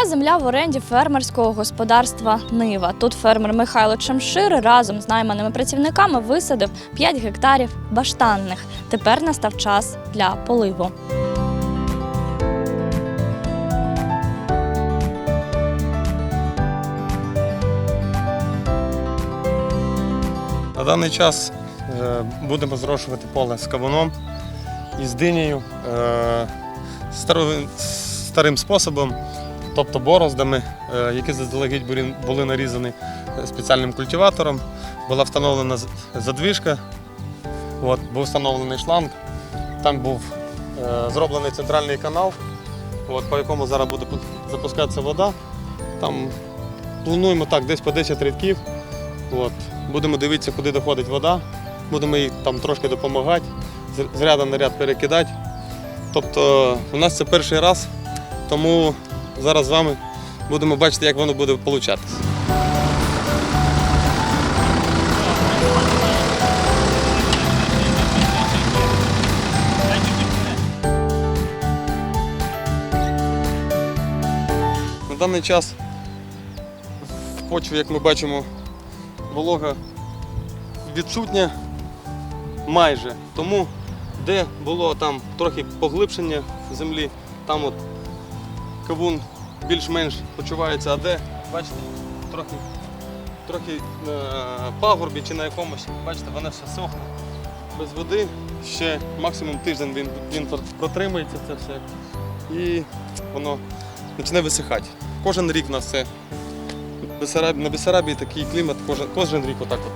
Ця земля в оренді фермерського господарства Нива. Тут фермер Михайло Чемшир разом з найманими працівниками висадив 5 гектарів баштанних. Тепер настав час для поливу. На даний час е, будемо зрошувати поле з кавуном і з динею е, старим способом, тобто бороздами, е, які заздалегідь були- нарізані спеціальним культиватором. Була встановлена з- задвижка, от, був встановлений шланг, там був е, зроблений центральний канал, от, по якому зараз буде запускатися вода. Там плануємо так, десь по 10 рядків. От. Будемо дивитися, куди доходить вода, будемо їй там трошки допомагати, з- ряду на ряд перекидати. Тобто у нас це перший раз, тому зараз з вами будемо бачити, як воно буде получатися. На даний час в почві, як ми бачимо, волога відсутня майже. Тому де було там трохи поглибшення землі, там от кавун більш-менш почувається, а де, бачите, трохи, трохи на пагорбі чи на якомусь, бачите, воно все сохне. Без води ще максимум тиждень він, він протримається це все і воно почне висихати. Кожен рік у нас це на Бесарабії такий клімат кожен, кожен рік отак от.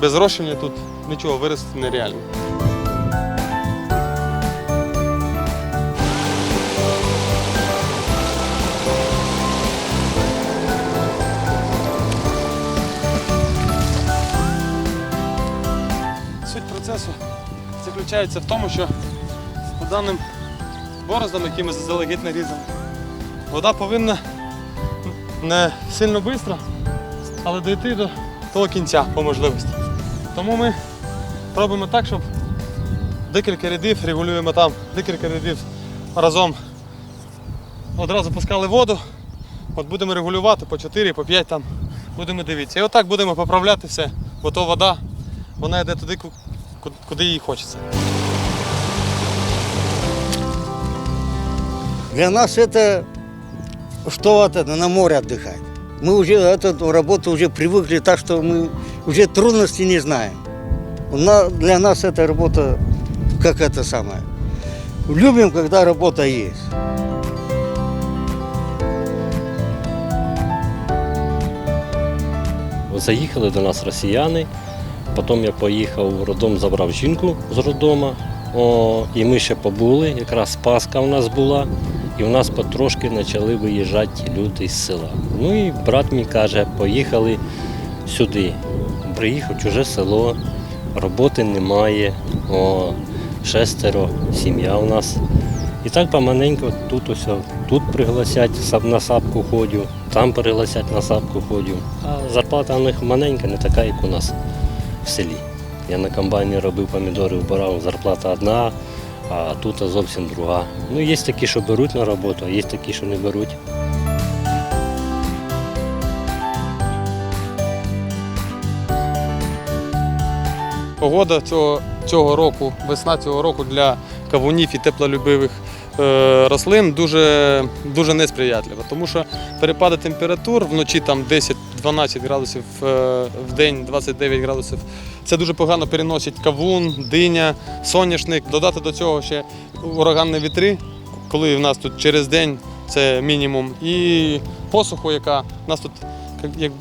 Без зрошення тут нічого вирости нереально. Заключається в тому, що по даним бороздам, які ми заздалегідь нарізали, вода повинна не сильно швидко, але дійти до того кінця по можливості. Тому ми робимо так, щоб декілька рядів регулюємо там, декілька рядів разом одразу пускали воду. От будемо регулювати по 4, по 5 там, будемо дивитися. І отак будемо поправляти все, бо то вода, вона йде туди, куди їй хочеться. Для нас это что вот это, на море отдыхать. Мы уже эту работу уже привыкли так, что мы уже трудностей не знаем. У на- Для нас эта работа как это самое. Любим, когда работа есть. Заїхали до нас росіяни. Потім я поїхав в роддом, забрав жінку з роддома. О, і ми ще побули, якраз Пасха у нас була, і у нас потрошки почали виїжджати люди з села. Ну і брат мій каже, поїхали сюди. Приїхав чуже село, роботи немає, о, шестеро, сім'я у нас. І так поманенько тут ось, тут пригласять на сапку ходю, там пригласять на сапку ходю. А зарплата у них маленька, не така, як у нас в селі. Я на комбайні робив помідори, вбирав, зарплата одна, а тут зовсім друга. Ну, є такі, що беруть на роботу, а є такі, що не беруть. Погода цього, цього року, весна цього року для кавунів і теплолюбивих е, рослин дуже, дуже несприятлива, тому що перепади температур вночі там 10-12 градусів, е, в день 29 градусів. Це дуже погано переносить кавун, диня, соняшник. Додати до цього ще ураганні вітри, коли в нас тут через день це мінімум. І посуху, яка в нас тут як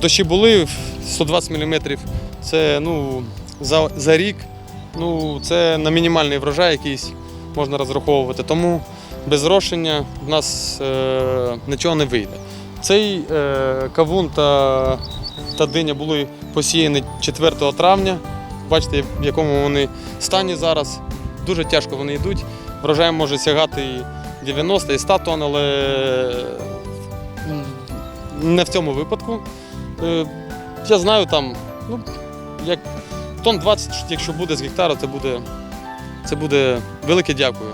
дощі були 120 мм, це ну, за, за рік ну, це на мінімальний врожай якийсь можна розраховувати. Тому без зрошення в нас е, нічого не вийде. Цей е, кавун та, та диня були посіяні 4 травня. Бачите, в якому вони стані зараз. Дуже тяжко вони йдуть. Врожай може сягати і 90, і 100 тонн, але не в цьому випадку. Е, Я знаю там, ну, як тонн 20, якщо буде з гектара, це буде, це буде велике дякую.